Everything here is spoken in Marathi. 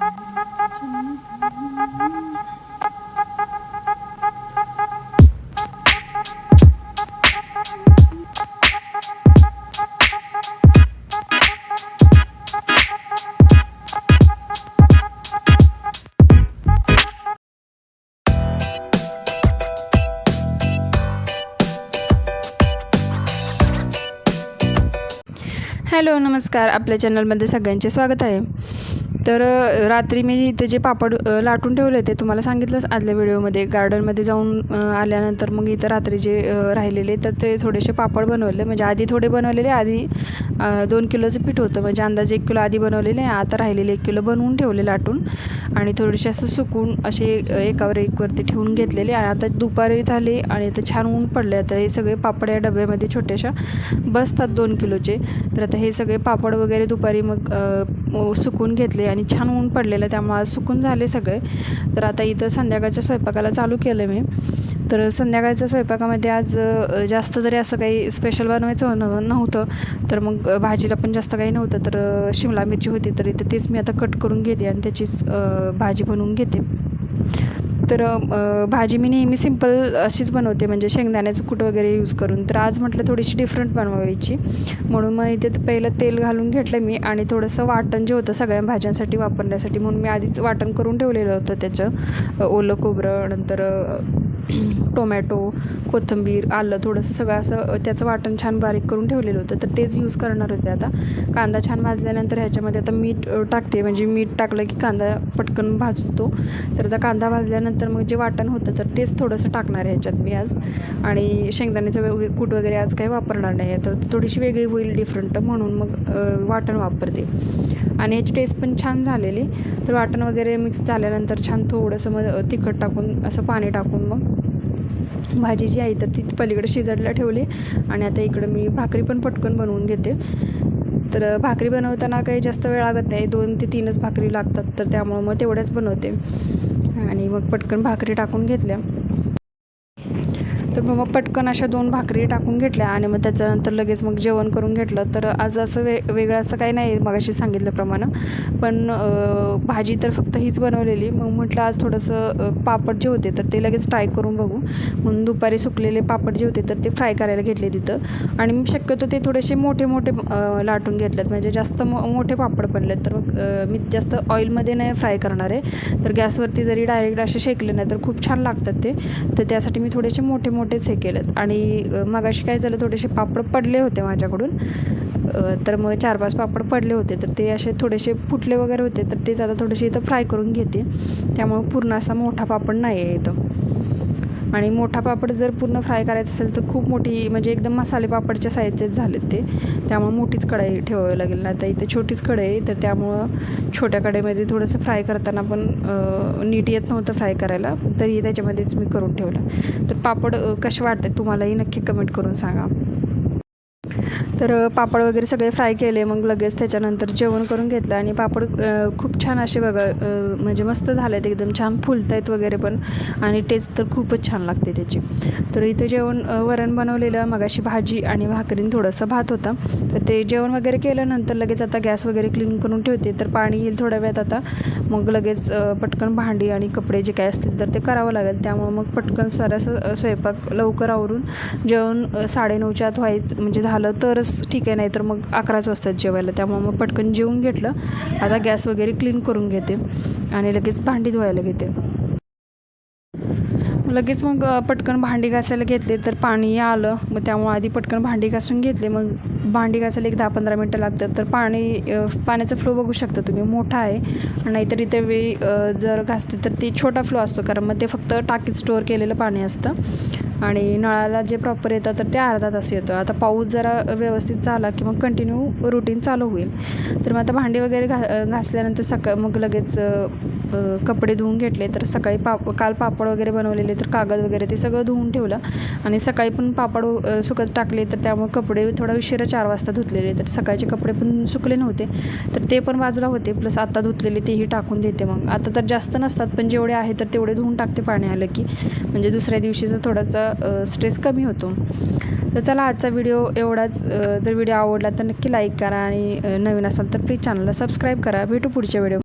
So I'm. हॅलो नमस्कार. आपल्या चॅनलमध्ये सगळ्यांचे स्वागत आहे. तर रात्री मी इथे जे पापड लाटून ठेवले ते तुम्हाला सांगितलंच आदल्या व्हिडिओमध्ये. गार्डनमध्ये जाऊन आल्यानंतर मग इथं रात्री जे राहिलेले तर ते थोडेसे पापड बनवले. म्हणजे आधी थोडे बनवलेले आधी दोन किलोचं पीठ होतं. म्हणजे अंदाजे एक किलो आधी बनवलेले आता राहिलेले एक किलो बनवून ठेवले लाटून. आणि थोडेसे असं सुकून असे एकावर एकवरती ठेवून घेतलेले. आणि आता दुपारी झाले आणि आता छान ऊन पडले आता हे सगळे पापड या डब्यामध्ये छोट्याशा बसतात दोन किलोचे. तर आता हे हे सगळे पापड वगैरे दुपारी मग सुकून घेतले आणि छान ऊन पडलेलं त्यामुळे आज सुकून झाले सगळे. तर आता इथं संध्याकाळच्या स्वयंपाकाला चालू केलं मी. तर संध्याकाळच्या स्वयंपाकामध्ये आज जास्त जरी असं काही स्पेशल बनवायचं नव्हतं तर मग भाजीला पण जास्त काही नव्हतं तर शिमला मिरची होती तर इथं तेच मी आता कट करून घेते आणि त्याचीच भाजी बनवून घेते. तर भाजी मी नेहमी सिंपल अशीच बनवते. म्हणजे शेंगदाण्याचं कूट वगैरे यूज करून. तर आज म्हटलं थोडीशी डिफरंट बनवायची. म्हणून मग इथे पहिलं तेल घालून घेतलं मी आणि थोडंसं वाटण जे होतं सगळ्या भाज्यांसाठी वापरण्यासाठी. म्हणून मी आधीच वाटण करून ठेवलेलं होतं त्याचं. ओलं खोबरं नंतर टोमॅटो कोथिंबीर आलं थोडंसं सगळं असं त्याचं वाटण छान बारीक करून ठेवलेलं होतं. तर तेच यूज करणार होते आता. कांदा छान भाजल्यानंतर ह्याच्यामध्ये आता मीठ टाकते. म्हणजे मीठ टाकलं की कांदा पटकन भाजतो. तर आता कांदा भाजल्यानंतर मग जे वाटण होतं तर तेच थोडंसं टाकणार आहे ह्याच्यात मी आज. आणि शेंगदाण्याचं वेगळे कूट वगैरे आज काही वापरणार नाही आहे. तर थोडीशी वेगळी होईल डिफरंट म्हणून मग वाटण वापरते. आणि ह्याची टेस्ट पण छान झालेली. तर वाटण वगैरे मिक्स झाल्यानंतर छान थोडंसं मग तिखट टाकून असं पाणी टाकून मग भाजी जी आहे तर ती पलीकडे शिजायला ठेवली आणि आता इकडं मी भाकरी पण पटकन बनवून घेते. तर भाकरी बनवताना काही जास्त वेळ लागत नाही. दोन ते तीनच भाकरी लागतात तर त्यामुळं मग तेवढ्याच बनवते. आणि मग पटकन भाकरी टाकून घेतल्या. तर मग मग पटकन अशा दोन भाकरी टाकून घेतल्या आणि मग त्याच्यानंतर लगेच मग जेवण करून घेतलं. तर आज असं वे वेगळं असं काही नाही मगाशी सांगितल्याप्रमाणे. पण भाजी तर फक्त हीच बनवलेली. मग म्हटलं आज थोडंसं पापड जे होते तर ते लगेच ट्राय करून बघू. म्हणून दुपारी सुकलेले पापड जे होते तर ते फ्राय करायला घेतले तिथं. आणि मी शक्यतो ते थोडेसे मोठे मोठे लाटून घेतलेत. म्हणजे जास्त मो मोठे पापड पडलेत तर मग मी जास्त ऑइलमध्ये नाही फ्राय करणार आहे. तर गॅसवरती जरी डायरेक्ट असे शेकले नाही तर खूप छान लागतात ते. तर त्यासाठी मी थोडेसे मोठे मोठे मोठेच हे केलेत. आणि मगाशी काय झालं थोडेसे पापड पडले होते माझ्याकडून. तर मग चार पाच पापड पडले होते. तर ते असे थोडेसे फुटले वगैरे होते. तर तेच आता थोडेसे इथं फ्राय करून घेते. त्यामुळं पूर्ण असा मोठा पापड नाही आहे इथं. आणि मोठा पापड जर पूर्ण फ्राय करायचं असेल तर खूप मोठी म्हणजे एकदम मसाले पापडच्या साईजचेच झालेत ते. त्यामुळं मोठीच कढाई ठेवावी लागेल. ना आता इथे छोटीच कढाई तर त्यामुळं छोट्या कढईमध्ये थोडंसं फ्राय करताना पण नीट येत नव्हतं फ्राय करायला. तरी त्याच्यामध्येच मी करून ठेवलं. तर पापड कसे वाटते तुम्हालाही नक्की कमेंट करून सांगा. तर पापड वगैरे सगळे फ्राय केले. मग लगेच त्याच्यानंतर जेवण करून घेतलं आणि पापड खूप छान असे बघा म्हणजे मस्त झाले आहेत एकदम छान फुलत आहेत वगैरे पण आणि टेस्ट तर खूपच छान लागते त्याची. तर इथं जेवण वरण बनवलेलं मगाशी भाजी आणि भाकरीन थोडंसं भात होता. तर ते जेवण वगैरे केल्यानंतर लगेच आता गॅस वगैरे क्लीन करून ठेवते. तर पाणी येईल थोड्या वेळात आता. मग लगेच पटकन भांडी आणि कपडे जे काय असतील तर ते करावं लागेल. त्यामुळं मग पटकन सरस स्वयंपाक लवकर आवरून जेवण साडेनऊच्या आत व्हायचं म्हणजे झालं तरच ठीक आहे नाहीतर मग अकराच वाजतात जेवायला. त्यामुळं मग पटकन जेवून घेतलं. आता गॅस वगैरे क्लीन करून घेते आणि लगेच भांडी धुवायला घेते. लगेच मग पटकन भांडी घासायला घेतले तर पाणी आलं. मग त्यामुळं आधी पटकन भांडी घासून घेतले. मग भांडी घासायला एक दहा पंधरा मिनटं लागतात. तर पाणी पाण्याचा फ्लो बघू शकता तुम्ही. मोठा आहे. नाहीतर इतर वेळी जर घासते तर ते छोटा फ्लो असतो. कारण मग ते फक्त टाकीत स्टोअर केलेलं पाणी असतं. आणि नळाला जे प्रॉपर येतं तर ते अर्धा तास येतं. आता पाऊस जरा व्यवस्थित झाला की मग कंटिन्यू रुटीन चालू होईल. तर मग आता भांडी वगैरे घा घासल्यानंतर सकाळ मग लगेच कपडे धुवून घेतले तर सकाळी पाप काल पापड वगैरे बनवलेले तर कागद वगैरे ते सगळं धुवून ठेवलं. आणि सकाळी पण पापड सुकत टाकले तर त्यामुळे कपडे थोडा उशिरा चार वाजता धुतलेले. तर सकाळचे कपडे पण सुकले नव्हते. तर ते पण बाजूला होते. प्लस आता धुतलेले तेही टाकून देते मग. आता तर जास्त नसतात पण जेवढे आहे तर तेवढे धुवून टाकते पाणी आलं की. म्हणजे दुसऱ्या दिवशीचा थोडासा स्ट्रेस कमी होतो. तर चला आजचा व्हिडिओ एवढाच. जर व्हिडिओ आवडला तर नक्की लाईक करा आणि नवीन असाल तर प्लीज चॅनलला सबस्क्राईब करा. भेटू पुढच्या व्हिडिओ